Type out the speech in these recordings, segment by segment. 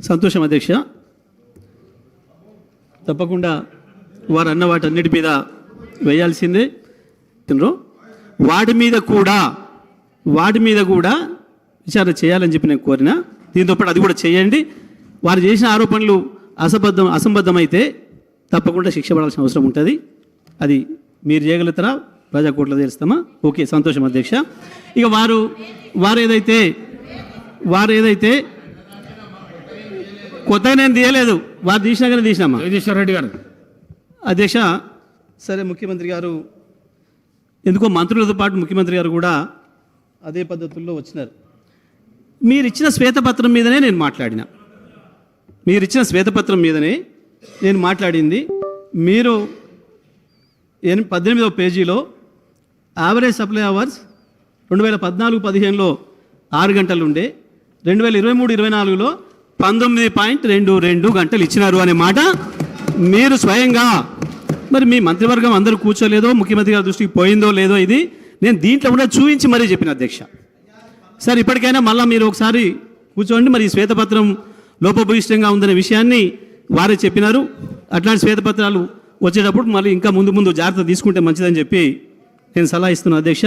సంతోషం అధ్యక్ష. తప్పకుండా వారు అన్న వాటన్నిటి మీద వేయాల్సిందే. తినరు. వాటి మీద కూడా వాటి మీద కూడా విచారణ చేయాలని చెప్పి నేను కోరిన. దీంతో పాటు అది కూడా చేయండి. వారు చేసిన ఆరోపణలు అసబద్ధం అసంబద్ధమైతే తప్పకుండా శిక్ష పడాల్సిన అవసరం ఉంటుంది. అది మీరు చేయగలుగుతారా? ప్రజాకోట్లో తెలుస్తామా? ఓకే సంతోషం అధ్యక్ష. ఇక వారు వారు ఏదైతే వారు ఏదైతే కొత్తగా నేను తీయలేదు. వారు తీసినాకనే తీసినామా? జగదీశ్వర్ రెడ్డి గారు. అధ్యక్ష సరే ముఖ్యమంత్రి గారు. ఎందుకో మంత్రులతో పాటు ముఖ్యమంత్రి గారు కూడా అదే పద్ధతుల్లో వచ్చినారు. మీరు ఇచ్చిన శ్వేతపత్రం మీదనే నేను మాట్లాడిన. మీరు ఇచ్చిన శ్వేతపత్రం మీదనే నేను మాట్లాడింది. మీరు ఎన్ పద్దెనిమిదవ పేజీలో యావరేజ్ సప్లై అవర్స్ రెండు వేల పద్నాలుగు పదిహేనులో ఆరు గంటలు ఉండే రెండు వేల ఇరవై మూడు ఇరవై నాలుగులో పంతొమ్మిది పాయింట్ రెండు రెండు గంటలు ఇచ్చినారు అనే మాట మీరు స్వయంగా మరి మీ మంత్రివర్గం అందరూ కూర్చోలేదో ముఖ్యమంత్రి గారి దృష్టికి పోయిందో లేదో ఇది నేను దీంట్లో కూడా చూపించి మరీ చెప్పిన అధ్యక్ష. సార్ ఇప్పటికైనా మళ్ళీ మీరు ఒకసారి కూర్చోండి మరి ఈ శ్వేతపత్రం లోపభూయిష్టంగా ఉందనే విషయాన్ని వారే చెప్పినారు. అట్లాంటి శ్వేతపత్రాలు వచ్చేటప్పుడు మళ్ళీ ఇంకా ముందు ముందు జాగ్రత్త తీసుకుంటే మంచిదని చెప్పి నేను సలహా ఇస్తున్నాను అధ్యక్ష.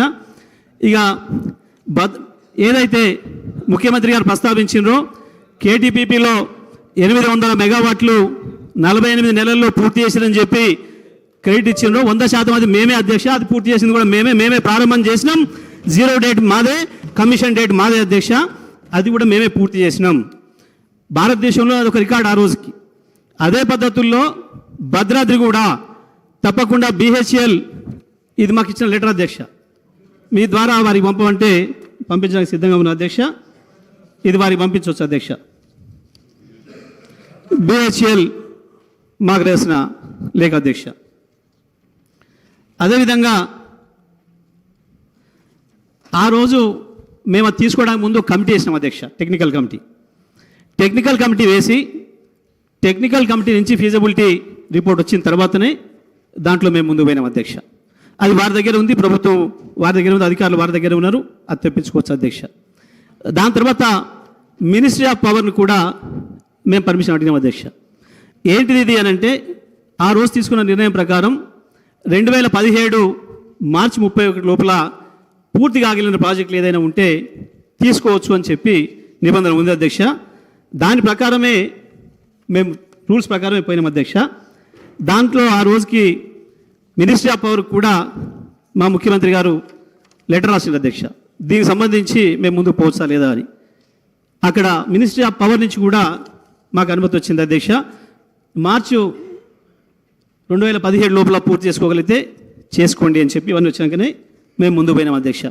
ఇక బద్ ఏదైతే ముఖ్యమంత్రి గారు ప్రస్తావించినరో కేటీపీపీలో ఎనిమిది వందల మెగావాట్లు నలభై ఎనిమిది నెలల్లో పూర్తి చేసిందని చెప్పి క్రెడిట్ ఇచ్చిండ్రు. వంద శాతం అది మేమే అధ్యక్ష అది పూర్తి చేసింది కూడా మేమే మేమే ప్రారంభం చేసినాం. జీరో డేట్ మాదే కమిషన్ డేట్ మాదే అధ్యక్ష అది కూడా మేమే పూర్తి చేసినాం. భారతదేశంలో అదొక రికార్డ్ ఆ రోజుకి. అదే పద్ధతుల్లో భద్రాద్రి కూడా తప్పకుండా బీహెచ్ఎల్ ఇది మాకు ఇచ్చిన లెటర్ అధ్యక్ష. మీ ద్వారా వారికి పంపమంటే పంపించడానికి సిద్ధంగా ఉన్న అధ్యక్ష. ఇది వారికి పంపించవచ్చు అధ్యక్ష. బిహెచ్ఎల్ మాకు రాసిన లేఖ అధ్యక్ష. అదేవిధంగా ఆ రోజు మేము అది తీసుకోవడానికి ముందు కమిటీ వేసినాం అధ్యక్ష టెక్నికల్ కమిటీ. టెక్నికల్ కమిటీ వేసి టెక్నికల్ కమిటీ నుంచి ఫీజబిలిటీ రిపోర్ట్ వచ్చిన తర్వాతనే దాంట్లో మేము ముందు పోయినాం అధ్యక్ష. అది వారి దగ్గర ఉంది ప్రభుత్వం వారి దగ్గర ఉంది అధికారులు వారి దగ్గర ఉన్నారు అది తెప్పించుకోవచ్చు అధ్యక్ష. దాని తర్వాత మినిస్ట్రీ ఆఫ్ పవర్ని కూడా మేము పర్మిషన్ అడిగినాం అధ్యక్ష. ఏంటిది ఇది అని అంటే ఆ రోజు తీసుకున్న నిర్ణయం ప్రకారం రెండు వేల పదిహేడు మార్చి ముప్పై ఒకటి లోపల పూర్తి కాగలిగిన ప్రాజెక్టులు ఏదైనా ఉంటే తీసుకోవచ్చు అని చెప్పి నిబంధన ఉంది అధ్యక్ష. దాని ప్రకారమే మేము రూల్స్ ప్రకారమే పోయినాం అధ్యక్ష. దాంట్లో ఆ రోజుకి మినిస్ట్రీ ఆఫ్ పవర్ కూడా మా ముఖ్యమంత్రి గారు లెటర్ రాసింది అధ్యక్ష. దీనికి సంబంధించి మేము ముందుకు పోవచ్చా లేదా అని. అక్కడ మినిస్ట్రీ ఆఫ్ పవర్ నుంచి కూడా మాకు అనుమతి వచ్చింది అధ్యక్ష. మార్చు రెండు వేల పదిహేడు లోపల పూర్తి చేసుకోగలిగితే చేసుకోండి అని చెప్పి ఇవన్నీ వచ్చినాకనే మేము ముందు పోయినాం అధ్యక్ష.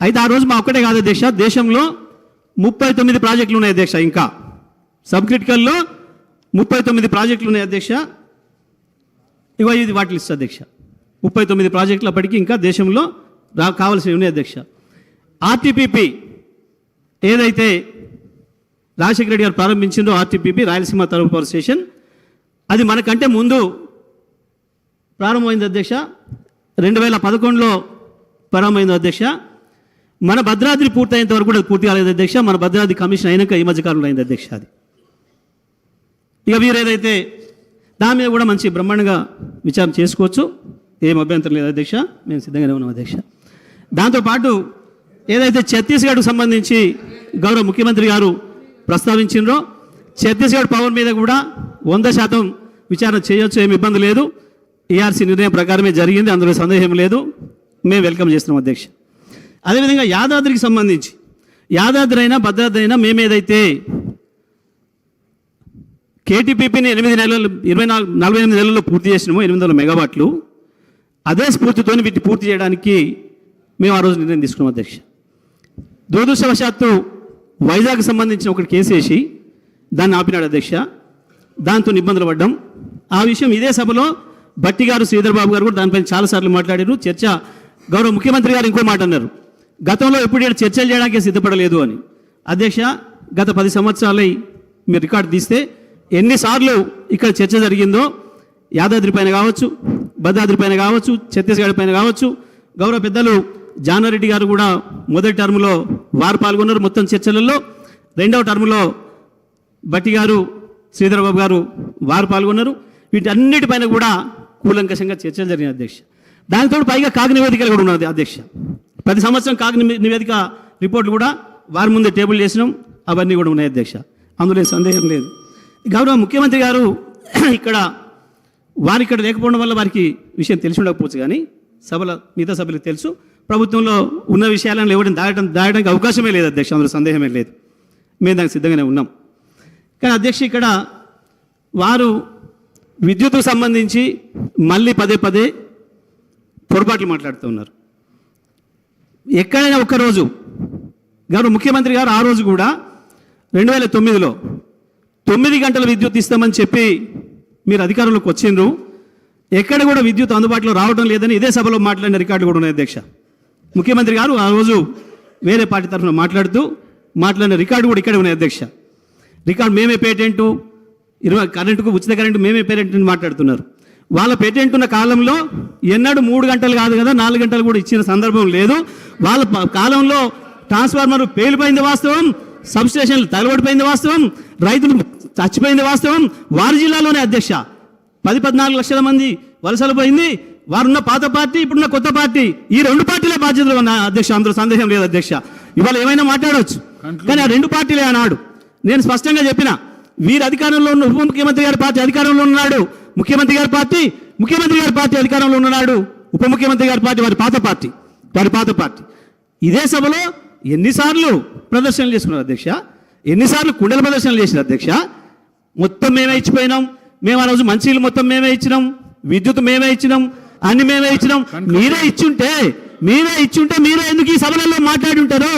అయితే ఆ రోజు మా ఒక్కటే కాదు అధ్యక్ష దేశంలో ముప్పై తొమ్మిది ప్రాజెక్టులు ఉన్నాయి అధ్యక్ష ఇంకా. సబ్ క్రిటికల్లో ముప్పై తొమ్మిది ప్రాజెక్టులు ఉన్నాయి అధ్యక్ష. ఇవ ఇది వాటి లిస్ట్ అధ్యక్ష. ముప్పై తొమ్మిది ప్రాజెక్టులు అప్పటికి ఇంకా దేశంలో రా కావాల్సినవి ఉన్నాయి అధ్యక్ష. ఆర్టీపీపీ ఏదైతే రాజశేఖర రెడ్డి గారు ప్రారంభించిందో ఆర్టీపీపీ రాయలసీమ తరపు పవర్ స్టేషన్. అది మనకంటే ముందు ప్రారంభమైంది అధ్యక్ష. రెండు వేల పదకొండులో ప్రారంభమైంది అధ్యక్ష. మన భద్రాద్రి పూర్తయ్యేంత వరకు కూడా పూర్తి కాలేదు అధ్యక్ష. మన భద్రాద్రి కమిషన్ అయినాక ఈ మధ్యకాలంలో అయింది అధ్యక్ష అది. ఇక మీరు ఏదైతే దాని మీద కూడా మంచి బ్రహ్మాండంగా విచారణ చేసుకోవచ్చు. ఏం అభ్యంతరం లేదు అధ్యక్ష. మేము సిద్ధంగానే ఉన్నాం అధ్యక్ష. దాంతోపాటు ఏదైతే ఛత్తీస్గఢ్కు సంబంధించి గౌరవ ముఖ్యమంత్రి గారు ప్రస్తావించిండ్రు. ఛత్తీస్గఢ్ పవన్ మీద కూడా వంద శాతం విచారణ చేయొచ్చు ఏమి ఇబ్బంది లేదు. ఈఆర్సీ నిర్ణయం ప్రకారమే జరిగింది అందులో సందేహం లేదు. మేము వెల్కమ్ చేస్తున్నాం అధ్యక్ష. అదేవిధంగా యాదాద్రికి సంబంధించి యాదాద్రి అయినా భద్రాద్రి అయినా మేమేదైతే కేటీపీపీని ఎనిమిది నెలలు ఇరవై నాలుగు నలభై ఎనిమిది నెలల్లో పూర్తి చేసినాము ఎనిమిది వందల మెగావాట్లు అదే స్ఫూర్తితో వీటిని పూర్తి చేయడానికి మేము ఆ రోజు నిర్ణయం తీసుకున్నాం అధ్యక్ష. దురదృష్టవశాత్తు వైజాగ్ సంబంధించిన ఒకటి కేసు వేసి దాన్ని ఆపినాడు అధ్యక్ష. దాంతో ఇబ్బందులు పడ్డాం. ఆ విషయం ఇదే సభలో భట్టి గారు శ్రీధర్ బాబు గారు కూడా దానిపైన చాలాసార్లు మాట్లాడారు. చర్చ గౌరవ ముఖ్యమంత్రి గారు ఇంకో మాట అన్నారు. గతంలో ఎప్పుడు ఇక్కడ చర్చలు చేయడానికి సిద్ధపడలేదు అని. అధ్యక్ష గత పది సంవత్సరాలై మీరు రికార్డు తీస్తే ఎన్నిసార్లు ఇక్కడ చర్చ జరిగిందో యాదాద్రి పైన కావచ్చు భద్రాద్రి పైన కావచ్చు ఛత్తీస్గఢ్ పైన కావచ్చు గౌరవ పెద్దలు జానారెడ్డి గారు కూడా మొదటి టర్మ్లో వారు పాల్గొన్నారు. మొత్తం చర్చలలో రెండవ టర్ములో భట్టి గారు శ్రీధరబాబు గారు వారు పాల్గొన్నారు. వీటన్నిటిపైన కూడా కూలంకషంగా చర్చలు జరిగిన అధ్యక్ష. దానితో పైగా కాగ్ నివేదికలు కూడా ఉన్నది అధ్యక్ష. ప్రతి సంవత్సరం కాగ్ నివేదిక రిపోర్ట్లు కూడా వారి ముందే టేబుల్ చేసినాం. అవన్నీ కూడా ఉన్నాయి అధ్యక్ష. అందులో సందేహం లేదు. గౌరవ ముఖ్యమంత్రి గారు ఇక్కడ వారు ఇక్కడ లేకపోవడం వల్ల వారికి విషయం తెలిసి ఉండకపోవచ్చు కానీ సభల మిగతా సభలకు తెలుసు. ప్రభుత్వంలో ఉన్న విషయాలను ఇవ్వడం దాయడం దాయడానికి అవకాశమే లేదు అధ్యక్ష అందులో సందేహమే లేదు. మేము దానికి సిద్ధంగానే ఉన్నాం. కానీ అధ్యక్ష ఇక్కడ వారు విద్యుత్కు సంబంధించి మళ్ళీ పదే పదే పొరపాట్లు మాట్లాడుతూ ఉన్నారు. ఎక్కడైనా ఒక్కరోజు గౌరవ ముఖ్యమంత్రి గారు ఆ రోజు కూడా రెండు వేల తొమ్మిదిలో తొమ్మిది గంటల విద్యుత్ ఇస్తామని చెప్పి మీరు అధికారంలోకి వచ్చిండ్రు. ఎక్కడ కూడా విద్యుత్ అందుబాటులో రావడం లేదని ఇదే సభలో మాట్లాడిన రికార్డు కూడా ఉన్నాయి అధ్యక్ష. ముఖ్యమంత్రి గారు ఆ రోజు వేరే పార్టీ తరఫున మాట్లాడుతూ మాట్లాడిన రికార్డు కూడా ఇక్కడే ఉన్నాయి అధ్యక్ష. రికార్డు మేమే పేటెంటు ఇరవై కరెంటుకు ఉచిత కరెంటు మేమే పేటెంట్ అని మాట్లాడుతున్నారు. వాళ్ళ పేటెంట్ ఉన్న కాలంలో ఎన్నడూ మూడు గంటలు కాదు కదా నాలుగు గంటలు కూడా ఇచ్చిన సందర్భం లేదు. వాళ్ళ కాలంలో ట్రాన్స్ఫార్మర్ పేలిపోయింది వాస్తవం సబ్స్టేషన్లు తగలబడిపోయింది వాస్తవం రైతులు చచ్చిపోయింది వాస్తవం. వారి జిల్లాలోనే అధ్యక్ష పది పద్నాలుగు లక్షల మంది వలసలు పోయింది. వారున్న పాత పార్టీ ఇప్పుడున్న కొత్త పార్టీ. ఈ రెండు పార్టీ బాధ్యతలు ఉన్న అధ్యక్ష అందులో సందేహం లేదు అధ్యక్ష. ఇవాళ ఏమైనా మాట్లాడవచ్చు కానీ ఆ రెండు పార్టీలే అన్నాడు నేను స్పష్టంగా చెప్పిన వీరు అధికారంలో ఉన్న ఉప ముఖ్యమంత్రి గారి పార్టీ అధికారంలో ఉన్నాడు. ముఖ్యమంత్రి గారి పార్టీ ముఖ్యమంత్రి గారి పార్టీ అధికారంలో ఉన్నాడు. ఉప ముఖ్యమంత్రి గారి పార్టీ వారి పాత పార్టీ వారి పాత పార్టీ. ఇదే సభలో ఎన్నిసార్లు ప్రదర్శనలు చేసుకున్నారు అధ్యక్ష. ఎన్నిసార్లు కుండల ప్రదర్శనలు చేసిన అధ్యక్ష. మొత్తం మేమే ఇచ్చిపోయినాం. మేము ఆ రోజు మంచిలు మొత్తం మేమే ఇచ్చినాం. విద్యుత్ మేమే ఇచ్చినాం. అన్ని మేమే ఇచ్చినాం. మీరే ఇచ్చుంటే మీరే ఇచ్చుంటే మీరే ఎందుకు ఈ సభలలో మాట్లాడి ఉంటారు?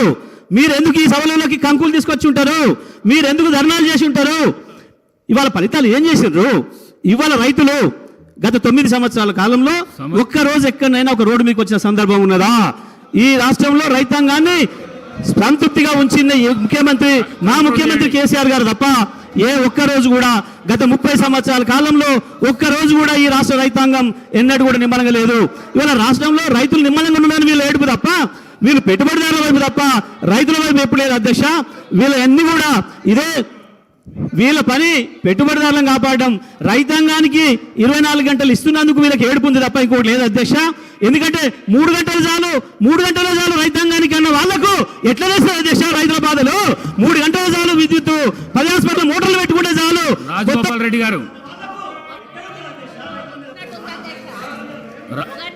మీరు ఎందుకు ఈ సభలలోకి కంకులు తీసుకొచ్చి ఉంటారు? మీరు ఎందుకు ధర్నాలు చేసి ఉంటారు? ఇవాళ ఫలితాలు ఏం చేసిండ్రు? ఇవాళ రైతులు గత తొమ్మిది సంవత్సరాల కాలంలో ఒక్క రోజు ఎక్కడైనా ఒక రోడ్డు మీకు వచ్చిన సందర్భం ఉన్నదా? ఈ రాష్ట్రంలో రైతాంగాన్ని సంతృప్తిగా ఉంచిన ఈ ముఖ్యమంత్రి మా ముఖ్యమంత్రి కేసీఆర్ గారు తప్ప ఏ ఒక్క రోజు కూడా గత ముప్పై సంవత్సరాల కాలంలో ఒక్క రోజు కూడా ఈ రాష్ట్ర రైతాంగం ఎన్నడూ కూడా నిమ్మలంగా లేదు. ఇవాళ రాష్ట్రంలో రైతులు నిమ్మలంగా ఉన్నారని వీళ్ళు ఏడుపు తప్ప వీళ్ళు పెట్టుబడిదారుల వైపు తప్ప రైతుల వైపు ఎప్పుడు లేదు అధ్యక్ష. వీళ్ళ అన్ని కూడా ఇదే వీళ్ళ పని పెట్టుబడిదారులను కాపాడడం. రైతాంగానికి ఇరవై నాలుగు గంటలు ఇస్తున్నందుకు వీళ్ళకి ఏడుపుంది తప్ప ఇంకోటి లేదు అధ్యక్ష. ఎందుకంటే మూడు గంటలు చాలు మూడు గంటలు చాలు రైతాంగానికి అన్న వాళ్ళకు ఎట్లా చేస్తారు అధ్యక్ష రైతుల బాధలు మూడు గంటలు చాలు విద్యుత్ పది హాస్పిటల్ మోటార్లు పెట్టుకుంటే చాలు. రాజగోపాల్ రెడ్డి గారు.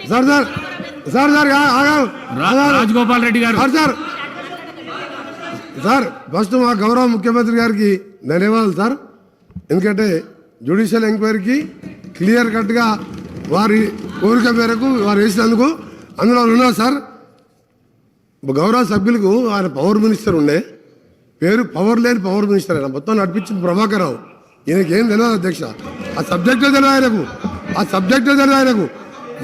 Sir sir. Sir sir. Rajagopal Reddy గారు. Sir sir. సార్ ఫస్ట్ మా గౌరవ ముఖ్యమంత్రి గారికి ధన్యవాదాలు సార్. ఎందుకంటే జ్యుడిషియల్ ఎంక్వైరీకి క్లియర్ కట్గా వారి కోరిక మేరకు వారు వేసినందుకు అందులో ఉన్నారు సార్ గౌరవ సభ్యులకు ఆయన పవర్ మినిస్టర్ ఉండే. పేరు పవర్ లేని పవర్ మినిస్టర్ ఆయన. మొత్తం నడిపించింది ప్రభాకర్ రావు ఈయనకి ఏం తెలియదు అధ్యక్ష. ఆ సబ్జెక్టే తెలియదు ఆయనకు. ఆ సబ్జెక్టే తెలియదు ఆయనకు.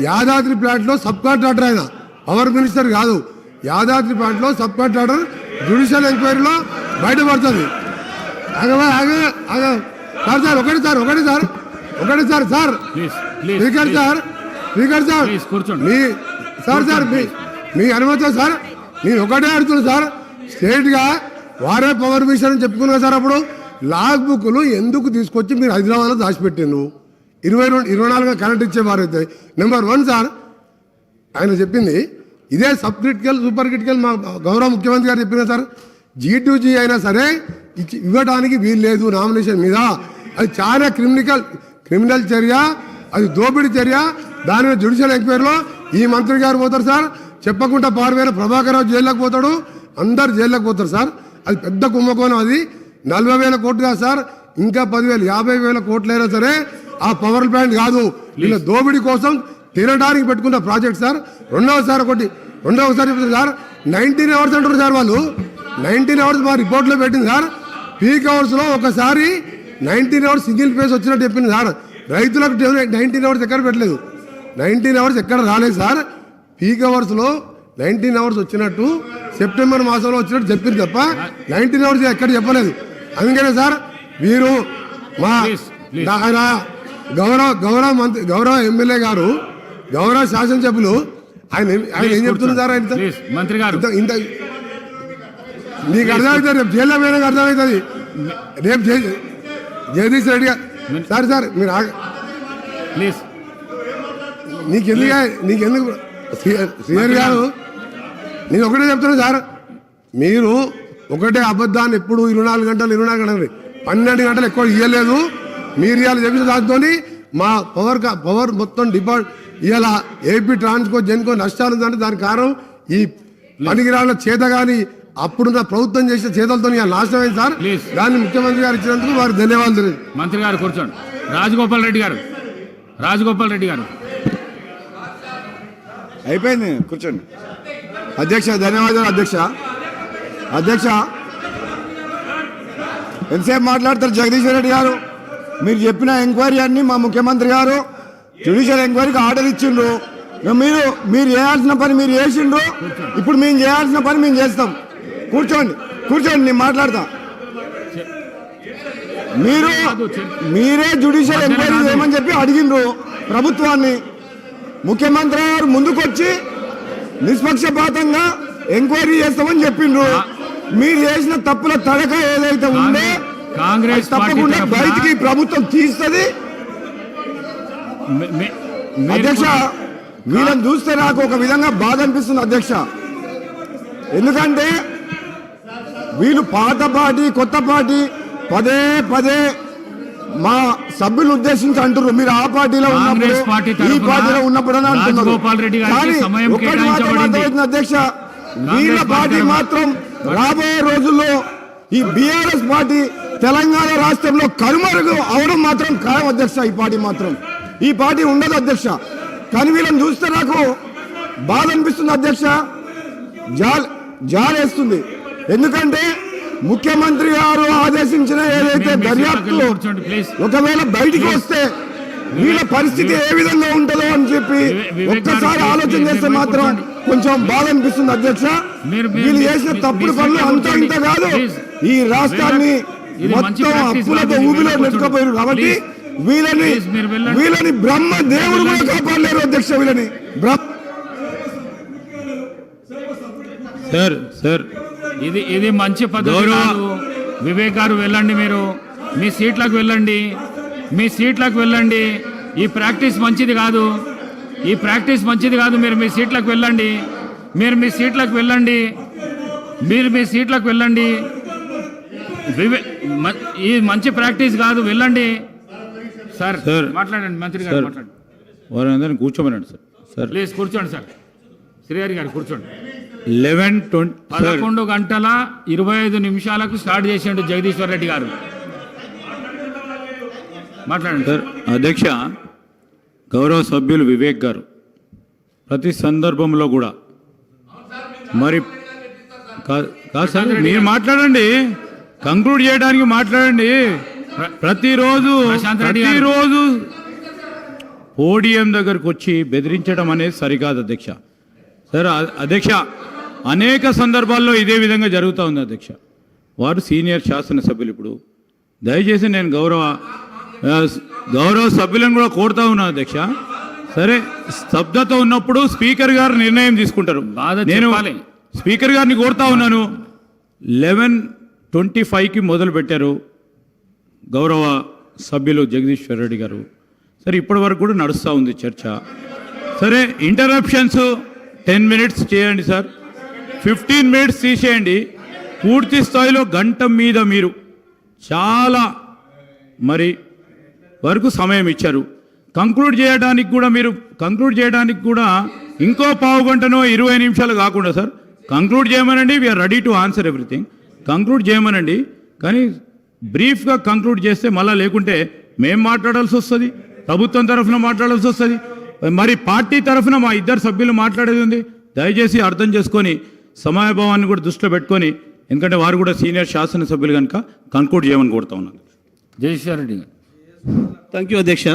యాదాద్రి ప్లాంట్లో సబ్ కాంట్రాక్టర్ ఆయన. పవర్ మినిస్టర్ కాదు. యాదాద్రి ప్లాంట్లో సబ్ కాంట్రాక్టర్ జ్యుడిషియల్ ఎంక్వైరీలో బయటపడుతుంది. ఆగవా ఆగ ఆగ సార్ సార్ ఒకటి సార్ ఒకటి సార్. ఒకటి sir sir. Speaker sir speaker sir. మీ సార్ సార్ మీ మీ అనుమతి సార్. నేను ఒకటే అడుగుతున్నా సార్. స్టేట్గా వారే పవర్ మిషన్ అని చెప్పుకున్నా సార్ అప్పుడు. లాగ్ బుక్లు ఎందుకు తీసుకొచ్చి మీరు హైదరాబాద్లో దాచిపెట్టిండు ఇరవై రెండు ఇరవై నాలుగు కరెంట్ ఇచ్చేవారు అయితే. Number one sir. ఆయన చెప్పింది ఇదే సబ్ క్రిటికల్ సూపర్ క్రిటికల్ మా గౌరవ ముఖ్యమంత్రి గారు చెప్పిన సార్. జీ టు జీ అయినా సరే ఇవ్వడానికి వీలు లేదు నామినేషన్ మీద. అది చాలా క్రిమినల్ క్రిమినల్ చర్య అది దోపిడీ చర్య దాని మీద జ్యుడిషియల్ ఎంక్వైరీలో ఈ మంత్రి గారు పోతారు సార్. చెప్పకుండా పారువేల ప్రభాకర్ రావు జైల్లోకి పోతాడు. అందరు జైల్లోకి పోతారు సార్. అది పెద్ద కుంభకోణం అది. నలభై వేల కోట్లు కాదు సార్. ఇంకా పదివేలు యాభై వేల కోట్లు అయినా సరే ఆ పవర్ ప్లాంట్ కాదు. వీళ్ళ దోపిడీ కోసం తినడానికి పెట్టుకున్న ప్రాజెక్ట్ సార్. రెండవసారి ఒకటి రెండవసారి చెప్తుంది సార్. నైన్టీన్ అవర్స్ అంటారు సార్ వాళ్ళు. నైన్టీన్ అవర్స్ మా రిపోర్ట్లో పెట్టింది సార్. పీక్ అవర్స్లో ఒకసారి నైన్టీన్ అవర్స్ సింగిల్ ఫేస్ వచ్చినట్టు చెప్పింది సార్. రైతులకు నైన్టీన్ అవర్స్ ఎక్కడ పెట్టలేదు. నైన్టీన్ అవర్స్ ఎక్కడ రాలేదు సార్. పీక్ అవర్స్లో నైన్టీన్ అవర్స్ వచ్చినట్టు సెప్టెంబర్ మాసంలో వచ్చినట్టు చెప్పింది తప్ప నైన్టీన్ అవర్స్ ఎక్కడ చెప్పలేదు. అందుకనే సార్ వీరు మా. ఆయన గౌరవ గౌరవ మంత్రి గౌరవ ఎమ్మెల్యే గారు గౌరవ శాసనసభ్యులు ఆయన ఆయన ఏం చెప్తున్నారు సార్ ఆయన మంత్రి గారు. ఇంత నీకు అర్థమవుతుంది రేపు జైల్లో పోయినాక అర్థమవుతుంది రేపు జగదీష్ రెడ్డి గారు సార్ సార్ మీరు ఆగ- ప్లీజ్. నీకెందుకు నీకెందుకు శ్రీ- శ్రీహరి గారు నేను ఒకటే చెప్తున్నా సార్. మీరు ఒకటే అబద్ధాన్ని ఎప్పుడు ఇరవై నాలుగు గంటలు ఇరవై నాలుగు గంటలు పన్నెండు గంటలు ఎక్కువ ఇవ్వలేదు మీరు ఇవాళ చెప్పిన దాంతో మా పవర్ పవర్ మొత్తం డిపార్ట్ ఇవాళ ఏపీ ట్రాన్స్కో జెన్కో నష్టాలు ఉందంటే దానికి కారణం ఈ పనికిరాళ్ళ చేత కానీ అప్పుడున్న ప్రభుత్వం చేసిన చేతలతో నాశనం అయింది సార్. దాన్ని ముఖ్యమంత్రి గారు ఇచ్చినందుకు వారికి ధన్యవాదాలు మంత్రి గారు కూర్చోండి. రాజగోపాల్ రెడ్డి గారు. రాజగోపాల్ రెడ్డి గారు. అయిపోయింది కూర్చోండి. అధ్యక్ష ధన్యవాదాలు అధ్యక్ష. అధ్యక్ష ఎంతసేపు మాట్లాడతారు జగదీశ్వర్ రెడ్డి గారు? మీరు చెప్పిన ఎంక్వైరీ అన్ని మా ముఖ్యమంత్రి గారు జ్యుడిషియల్ ఎంక్వైరీకి ఆర్డర్ ఇచ్చిండ్రు. ఇక మీరు మీరు చేయాల్సిన పని మీరు చేసిండ్రు. ఇప్పుడు మేము చేయాల్సిన పని మేము చేస్తాం. కూర్చోండి కూర్చోండి నేను మాట్లాడతా. మీరు మీరే జ్యుడిషియల్ ఎంక్వైరీ చేయమని చెప్పి అడిగిండ్రు ప్రభుత్వాన్ని. ముఖ్యమంత్రి గారు ముందుకొచ్చి నిష్పక్షపాతంగా ఎంక్వైరీ చేస్తామని చెప్పిండ్రు. మీరు చేసిన తప్పుల తడక ఏదైతే ఉందో కాంగ్రెస్ తప్పకుండా బయటికి ప్రభుత్వం తీస్తుంది. అధ్యక్ష వీళ్ళని చూస్తే నాకు ఒక విధంగా బాధ అనిపిస్తుంది అధ్యక్ష. ఎందుకంటే వీళ్ళు పాత పార్టీ కొత్త పార్టీ పదే పదే మా సభ్యులు ఉద్దేశించి అంటున్నారు మీరు ఆ పార్టీలో ఉన్నప్పుడు ఈ పార్టీలో ఉన్నప్పుడు అంటున్నారు. కానీ మాత్రం అధ్యక్ష. వీళ్ళ పార్టీ మాత్రం రాబోయే రోజుల్లో ఈ బీఆర్ఎస్ పార్టీ తెలంగాణ రాష్ట్రంలో కనుమరుగు అవడం మాత్రం ఖాయం అధ్యక్ష ఈ పార్టీ మాత్రం. ఈ పార్టీ ఉండదు అధ్యక్ష. కానీ వీళ్ళని చూస్తే నాకు బాధ అనిపిస్తుంది అధ్యక్ష. జాల్ జాలేస్తుంది. ఎందుకంటే ముఖ్యమంత్రి గారు ఆదేశించిన ఏదైతే మీ- మీ దర్యాప్తు సీట్లకు కూర్చోండి, please. ఒకవేళ బయటికి వస్తే వీళ్ళ పరిస్థితి ఏ విధంగా ఉంటుందో అని చెప్పి ఒక్కసారి ఆలోచన చేస్తే మాత్రం. కొంచెం బాధ అనిపిస్తుంది అధ్యక్ష వీళ్ళు చేసిన తప్పుడు పనులు అంత ఇంత. కాదు. ఈ రాష్ట్రాన్ని మొత్తం అప్పులతో ఊబిలో నెట్టుకపోయారు కాబట్టి. వీళ్ళని. వీళ్ళని బ్రహ్మ దేవుడు కూడా కాపాడలేరు అధ్యక్ష వీళ్ళని బ్రహ్మ సార్ సార్ ఇది ఇది మంచి పద్ధతి వివేక్ గారు వెళ్ళండి మీరు. మీ సీట్లకు వెళ్ళండి. మీ సీట్లకు వెళ్ళండి. ఈ ప్రాక్టీస్ మంచిది కాదు. ఈ ప్రాక్టీస్ మంచిది కాదు. మీరు మీ సీట్లకు వెళ్ళండి. మీరు మీ సీట్లకు వెళ్ళండి. మీరు మీ సీట్లకు వెళ్ళండి. ఈ మంచి ప్రాక్టీస్ కాదు. వెళ్ళండి. Sir sir. మాట్లాడండి. మంత్రి గారు. మాట్లాడండి. వారందరినీ కూర్చోమనండి సార్. సార్. ప్లీజ్ కూర్చోండి సార్. శ్రీహరి గారు కూర్చోండి. లెవెన్ ట్వంటీ పదకొండు గంటల ఇరవై ఐదు నిమిషాలకు స్టార్ట్ చేసిండు జగదీశ్వర్ రెడ్డి గారు. మాట్లాడండి. సార్ అధ్యక్ష గౌరవ సభ్యులు వివేక్ గారు ప్రతి సందర్భంలో కూడా. మరి కాదు సార్ మీరు మాట్లాడండి. కంక్లూడ్ చేయడానికి మాట్లాడండి. ప్ర- ప్రతిరోజు. ప్రతిరోజు పోడియం దగ్గరకు వచ్చి బెదిరించడం అనేది సరికాదు అధ్యక్ష. సార్ అధ్యక్ష అనేక సందర్భాల్లో ఇదే విధంగా జరుగుతూ ఉంది అధ్యక్ష. వారు సీనియర్ శాసనసభ్యులు ఇప్పుడు. దయచేసి నేను గౌరవ గౌరవ సభ్యులను కూడా కోరుతా ఉన్నాను అధ్యక్ష. సరే స్తబ్దత ఉన్నప్పుడు స్పీకర్ గారు నిర్ణయం తీసుకుంటారు. బాధ నేను. స్పీకర్ గారిని కోరుతా ఉన్నాను. లెవెన్ ట్వంటీ ఫైవ్కి మొదలు పెట్టారు గౌరవ సభ్యులు జగదీశ్వర్ రెడ్డి గారు. సరే ఇప్పటి వరకు కూడా నడుస్తూ ఉంది చర్చ. సరే ఇంటరప్షన్స్ టెన్ మినిట్స్ చేయండి సార్. ఫిఫ్టీన్ మినిట్స్ తీసేయండి. పూర్తి స్థాయిలో గంట మీద మీరు చాలా మరి వరకు సమయం ఇచ్చారు. కంక్లూడ్ చేయడానికి కూడా మీరు కంక్లూడ్ చేయడానికి కూడా ఇంకో పావు గంటనో ఇరవై నిమిషాలు కాకుండా సార్ కంక్లూడ్ చేయమనండి. We are ready to answer everything conclude చేయమనండి. కానీ బ్రీఫ్గా కంక్లూడ్ చేస్తే మళ్ళా లేకుంటే మేం మాట్లాడాల్సి వస్తుంది ప్రభుత్వం తరఫున మాట్లాడాల్సి వస్తుంది మరి పార్టీ తరఫున మా ఇద్దరు సభ్యులు మాట్లాడేది ఉంది. దయచేసి అర్థం చేసుకొని సమయభావాన్ని కూడా దృష్టిలో పెట్టుకొని ఎందుకంటే వారు కూడా సీనియర్ శాసనసభ్యులు కనుక కంక్లూడ్ చేయమని కోరుతా ఉన్నాను. జగదీశ్వర్ రెడ్డి థ్యాంక్ యూ అధ్యక్ష.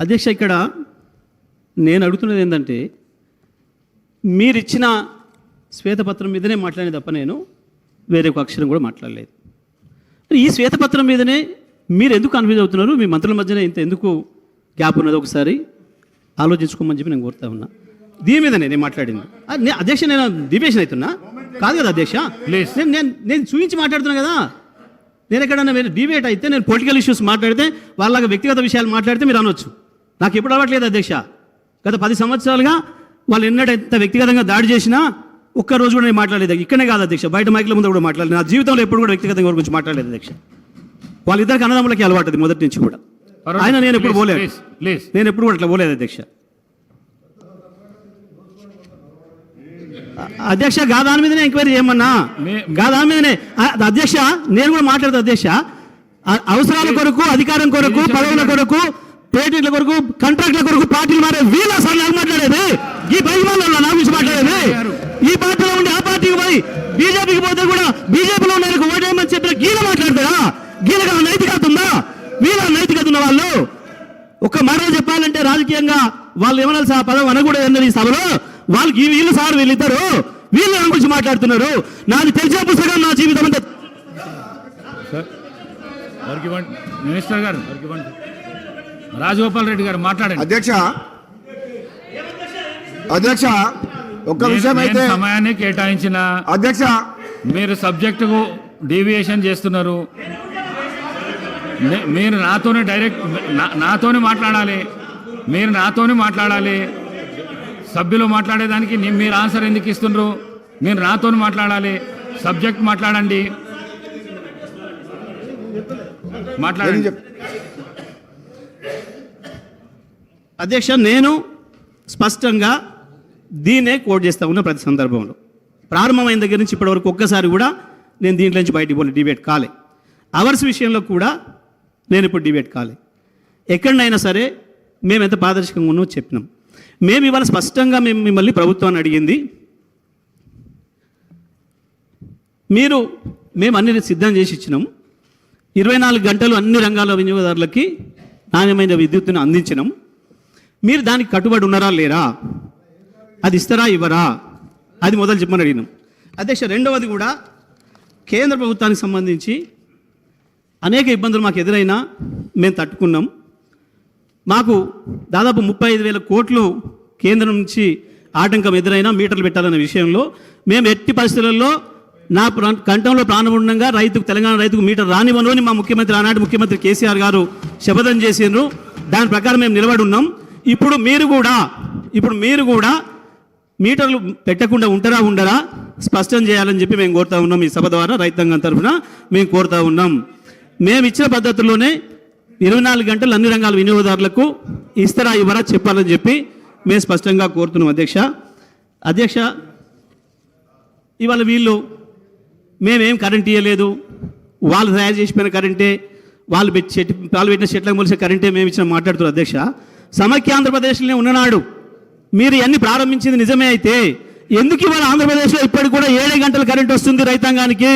అధ్యక్ష ఇక్కడ నేను అడుగుతున్నది ఏంటంటే మీరు ఇచ్చిన శ్వేతపత్రం మీదనే మాట్లాడే తప్ప నేను వేరే ఒక అక్షరం కూడా మాట్లాడలేదు. ఈ శ్వేతపత్రం మీదనే మీరు ఎందుకు కన్ఫ్యూజ్ అవుతున్నారు? మీ మంత్రుల మధ్యన ఇంత ఎందుకు గ్యాప్ ఉన్నది ఒకసారి? ఆలోచించుకోమని చెప్పి నేను కోరుతా ఉన్నా. దీని మీదనే నేను మాట్లాడింది. అధ్యక్ష నేను డివేషన్ అవుతున్నా. కాదు కదా అధ్యక్ష. నేను నేను నేను చూపించి మాట్లాడుతున్నా కదా. నేను ఎక్కడన్నా మీరు డిబేట్ అయితే నేను పొలిటికల్ ఇష్యూస్ మాట్లాడితే వాళ్ళ వ్యక్తిగత విషయాలు మాట్లాడితే మీరు అనొచ్చు. నాకు ఎప్పుడు అవ్వట్లేదు అధ్యక్ష. గత పది సంవత్సరాలుగా వాళ్ళు ఎన్నడ ఎంత వ్యక్తిగతంగా దాడి చేసినా ఒక్క రోజు కూడా నేను మాట్లాడలేదు. ఇక్కడనే కాదు అధ్యక్ష. బయట మైకుల ముందు కూడా మాట్లాడలేదు. నా జీవితంలో ఎప్పుడు కూడా వ్యక్తిగతంగా గురించి మాట్లాడలేదు అధ్యక్ష. వాళ్ళిద్దరికి అన్నదమ్ములకి అలవాటు మొదటి నుంచి కూడా. ఆయన నేను ఎప్పుడు పోలేదు. నేను ఎప్పుడు అట్లా పోలేదు అధ్యక్ష. అధ్యక్ష గా దాని మీదనే ఎంక్వైరీ చేయమన్నా? గా దాని మీదనే. అధ్యక్ష నేను కూడా మాట్లాడతా అధ్యక్ష. అవసరాల కొరకు అధికారం కొరకు పదవుల కొరకు పేటెంట్ల కొరకు కాంట్రాక్ట్ల కొరకు పార్టీలు మారే వీళ్ళ సార్ నాకు మాట్లాడేది. ఈ బయలు నా గురించి మాట్లాడేది. ఈ పార్టీలో ఉండి ఆ పార్టీకి పోయి బీజేపీకి పోతే కూడా బీజేపీలో ఉన్న ఓటేయమని చెప్పిన గీల మాట్లాడతారా గీలగా నైతికత ఉందా? వీళ్ళ నైతికత ఉన్న వాళ్ళు ఒక మాట చెప్పాలంటే రాజకీయంగా వాళ్ళు ఏమన్నా సార్? పదం అనకూడదు ఈ సభలో? వాళ్ళకి వీళ్ళు సార్ వీళ్ళిద్దరు? వీళ్ళు నా గురించి మాట్లాడుతున్నారు? నాది తెలిసిన పుస్తకం నా జీవితం అంతా. సార్ వారికి ఇవ్వండి మినిస్టర్ గారు రాజగోపాల్ రెడ్డి గారు మాట్లాడండి. అధ్యక్ష అధ్యక్ష ఒక్క విషయం అయితే నేను సమయాన్ని కేటాయించిన అధ్యక్ష మీరు సబ్జెక్టుకు డీవియేషన్ చేస్తున్నారు. మీరు నాతోనే డైరెక్ట్ నా- నాతోనే మాట్లాడాలి. మీరు నాతోనే మాట్లాడాలి. సభ్యులు మాట్లాడేదానికి మీరు ఆన్సర్ ఎందుకు ఇస్తుండ్రు? మీరు నాతోనే మాట్లాడాలి. సబ్జెక్ట్ మాట్లాడండి. మాట్లాడండి. చెప్ అధ్యక్ష నేను స్పష్టంగా దీన్నే కోట్ చేస్తా ఉన్న ప్రతి సందర్భంలో. ప్రారంభమైన దగ్గర నుంచి ఇప్పటివరకు ఒక్కసారి కూడా నేను దీంట్లో నుంచి బయటికి పోలే డిబేట్ కాలే. అవర్స్ విషయంలో కూడా నేను ఇప్పుడు డిబేట్ కాలే. ఎక్కడైనా సరే మేము ఎంత పారదర్శకంగా ఉన్నామో చెప్పినాం. మేము ఇవాళ స్పష్టంగా మేము మిమ్మల్ని ప్రభుత్వాన్ని అడిగింది మీరు మేము అన్ని సిద్ధం చేసి ఇచ్చినాం. ఇరవై నాలుగు గంటలు అన్ని రంగాల వినియోగదారులకి నాణ్యమైన విద్యుత్తును అందించినాం. మీరు దానికి కట్టుబడి ఉన్నారా లేరా? అది ఇస్తారా ఇవ్వరా? అది మొదలు చెప్పమని అడిగినాం. అధ్యక్ష రెండవది కూడా కేంద్ర ప్రభుత్వానికి సంబంధించి అనేక ఇబ్బందులు మాకు ఎదురైనా మేము తట్టుకున్నాం. మాకు దాదాపు ముప్పై ఐదు వేల కోట్లు కేంద్రం నుంచి ఆటంకం ఎదురైనా మీటర్లు పెట్టాలనే విషయంలో మేము ఎట్టి పరిస్థితులలో నా కంఠంలో ప్రాణం ఉండగా రైతుకు తెలంగాణ రైతుకు మీటర్ రానివ్వను మా ముఖ్యమంత్రి ఆనాటి ముఖ్యమంత్రి కేసీఆర్ గారు శపథం చేసిండ్రు. దాని ప్రకారం మేము నిలబడి ఉన్నాం. ఇప్పుడు మీరు కూడా ఇప్పుడు మీరు కూడా మీటర్లు పెట్టకుండా ఉంటారా ఉండరా? స్పష్టం చేయాలని చెప్పి మేము కోరుతా ఉన్నాం ఈ సభ ద్వారా రైతాంగం తరఫున మేము కోరుతా ఉన్నాం. మేము ఇచ్చిన పద్ధతుల్లోనే ఇరవై నాలుగు గంటలు అన్ని రంగాల వినియోగదారులకు ఇస్తారా ఇవ్వరా చెప్పాలని చెప్పి మేము స్పష్టంగా కోరుతున్నాం అధ్యక్ష. అధ్యక్ష ఇవాళ వీళ్ళు మేమేం కరెంట్ ఇవ్వలేదు వాళ్ళు తయారు చేసిపోయిన కరెంటే వాళ్ళు పెట్టి చెట్టు వాళ్ళు పెట్టిన చెట్లకు మొలిసే కరెంటే మేము ఇచ్చిన మాట్లాడుతున్నారు అధ్యక్ష. సమైక్య ఆంధ్రప్రదేశ్లోనే ఉన్ననాడు. మీరు ఇవన్నీ ప్రారంభించింది నిజమే అయితే ఎందుకు ఇవాళ ఆంధ్రప్రదేశ్లో ఇప్పటికి కూడా ఏడు గంటల కరెంట్ వస్తుంది రైతాంగానికి?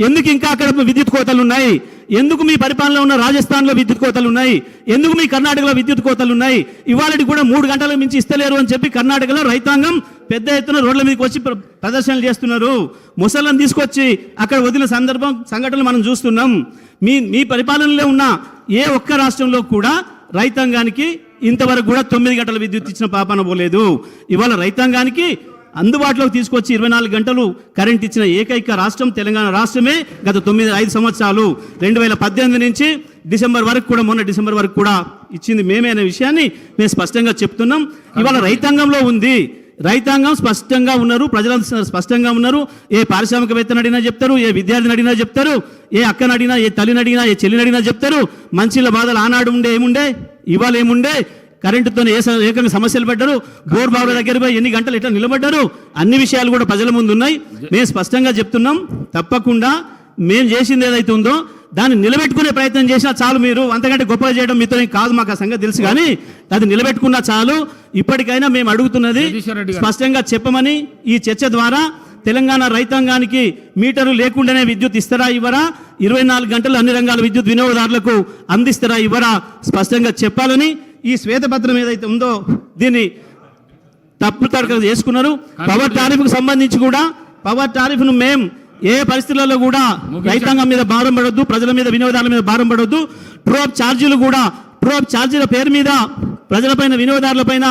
ఎందుకు ఇంకా అక్కడ విద్యుత్ కోతలు ఉన్నాయి? ఎందుకు మీ పరిపాలనలో ఉన్న రాజస్థాన్లో విద్యుత్ కోతలు ఉన్నాయి? ఎందుకు మీ కర్ణాటకలో విద్యుత్ కోతలు ఉన్నాయి? ఇవాళకి కూడా మూడు గంటలకు మించి ఇస్తలేరు అని చెప్పి కర్ణాటకలో రైతాంగం పెద్ద ఎత్తున రోడ్ల మీదకి వచ్చి ప్ర- ప్రదర్శనలు చేస్తున్నారు. ముసళ్ళను తీసుకొచ్చి అక్కడ వదిలిన సందర్భం సంఘటనలు మనం చూస్తున్నాం. మీ మీ పరిపాలనలో ఉన్న ఏ ఒక్క రాష్ట్రంలో కూడా రైతాంగానికి ఇంతవరకు కూడా తొమ్మిది గంటల విద్యుత్ ఇచ్చిన పాపన పోలేదు. ఇవాళ రైతాంగానికి అందుబాటులోకి తీసుకొచ్చి ఇరవై నాలుగు గంటలు కరెంట్ ఇచ్చిన ఏకైక రాష్ట్రం తెలంగాణ రాష్ట్రమే గత తొమ్మిది ఐదు సంవత్సరాలు. రెండు వేల పద్దెనిమిది నుంచి డిసెంబర్ వరకు కూడా మొన్న డిసెంబర్ వరకు కూడా ఇచ్చింది మేమే అనే విషయాన్ని మేము స్పష్టంగా చెప్తున్నాం. ఇవాళ రైతాంగంలో ఉంది. రైతాంగం స్పష్టంగా ఉన్నారు ప్రజలు స్పష్టంగా ఉన్నారు. ఏ పారిశ్రామికవేత్తను అడిగినా చెప్తారు ఏ విద్యార్థిని అడిగినా చెప్తారు ఏ అక్కని అడిగినా ఏ తల్లిని అడిగినా ఏ చెల్లిని అడిగినా చెప్తారు. మంచిల బాధలు ఆనాడు ఉండే ఏముండే? ఇవాళ ఏముండే? కరెంటుతో ఏ ఏకంగా సమస్యలు పడ్డారు? బోర్ బావుల దగ్గర పోయి ఎన్ని గంటలు ఎట్లా నిలబడ్డారు? అన్ని విషయాలు కూడా ప్రజల ముందు ఉన్నాయి. మేము స్పష్టంగా చెప్తున్నాం తప్పకుండా మేము చేసింది ఏదైతే ఉందో దాన్ని నిలబెట్టుకునే ప్రయత్నం చేసినా చాలు మీరు. అంతకంటే గొప్పగా చేయడం మీతో కాదు మాకు ఆ సంగతి తెలుసు కానీ అది నిలబెట్టుకున్నా చాలు. ఇప్పటికైనా మేము అడుగుతున్నది. స్పష్టంగా చెప్పమని ఈ చర్చ ద్వారా తెలంగాణ రైతాంగానికి మీటరు లేకుండానే విద్యుత్ ఇస్తారా ఇవ్వరా? ఇరవై నాలుగు గంటలు అన్ని రంగాల విద్యుత్ వినియోగదారులకు అందిస్తారా ఇవ్వరా? స్పష్టంగా చెప్పాలని ఈ శ్వేతపత్రం ఏదైతే ఉందో దీన్ని తప్పు తడకలు చేసుకున్నారు. పవర్ టారిఫ్కు సంబంధించి కూడా పవర్ టారిఫ్ను మేం ఏ పరిస్థితులలో కూడా రైతాంగం మీద భారం పడొద్దు ప్రజల మీద వినియోగదారుల మీద భారం పడొద్దు. ట్రోప్ ఛార్జీలు కూడా ట్రోప్ ఛార్జీల పేరు మీద ప్రజలపైన వినియోగదారులపైన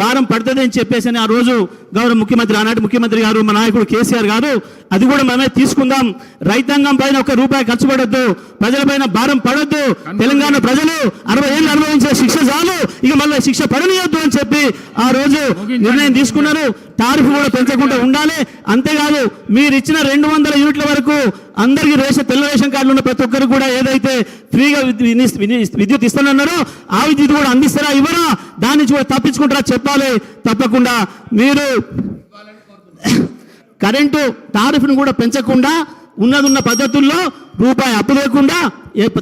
భారం పడుతుంది అని చెప్పేసి అని ఆ రోజు గౌరవ ముఖ్యమంత్రి ఆనాటి ముఖ్యమంత్రి గారు మా నాయకుడు కేసీఆర్ గారు అది కూడా మనమే తీసుకుందాం. రైతాంగం పైన ఒక రూపాయి ఖర్చు పడొద్దు ప్రజలపైన భారం పడొద్దు. తెలంగాణ ప్రజలు అరవై ఏళ్ళు అనుభవించిన శిక్ష చాలు ఇక మళ్ళీ శిక్ష పడనీయొద్దు అని చెప్పి ఆ రోజు నిర్ణయం తీసుకున్నారు. టారిఫ్ కూడా పెంచకుండా ఉండాలి. అంతేకాదు మీరు ఇచ్చిన రెండు వందల యూనిట్ల వరకు అందరికీ రేషన్ తెల్ల రేషన్ కార్డులు ఉన్న ప్రతి ఒక్కరు కూడా ఏదైతే ఫ్రీగా విని- విద్యుత్ ఇస్తానన్నారో ఆ విద్యుత్ కూడా అందిస్తారా ఇవ్వరా దాని నుంచి కూడా తప్పించుకుంటారా చెప్పాలి తప్పకుండా. మీరు కరెంటు టారిఫ్ను కూడా పెంచకుండా ఉన్నదున్న పద్ధతుల్లో రూపాయి అప్పు లేకుండా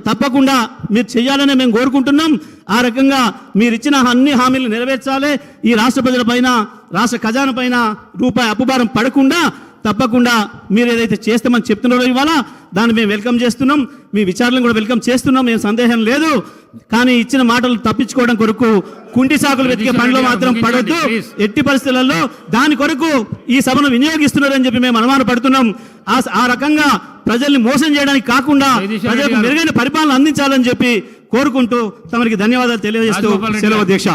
తప్పకుండా మీరు చేయాలని మేము కోరుకుంటున్నాం. ఆ రకంగా మీరు ఇచ్చిన అన్ని హామీలు నెరవేర్చాలి. ఈ రాష్ట్ర ప్రజల పైన రాష్ట్ర ఖజానా పైన రూపాయి అప్పుభారం పడకుండా తప్పకుండా మీరు ఏదైతే చేస్తామని చెప్తున్నారో ఇవాళ దాన్ని మేము వెల్కమ్ చేస్తున్నాం మీ విచారణను కూడా వెల్కమ్ చేస్తున్నాం ఏం సందేహం లేదు కానీ ఇచ్చిన మాటలు తప్పించుకోవడం కొరకు కుంటి సాకులు వెతికే పనిలో మాత్రం పడొద్దు. ఎట్టి పరిస్థితులలో దాని కొరకు ఈ సభను వినియోగిస్తున్నారని చెప్పి మేము అనుమాన పడుతున్నాం ఆ రకంగా ప్రజల్ని మోసం చేయడానికి కాకుండా ప్రజలకు. మెరుగైన పరిపాలన అందించాలని చెప్పి కోరుకుంటూ తమరికి ధన్యవాదాలు తెలియజేస్తూ సెలవు. అధ్యక్ష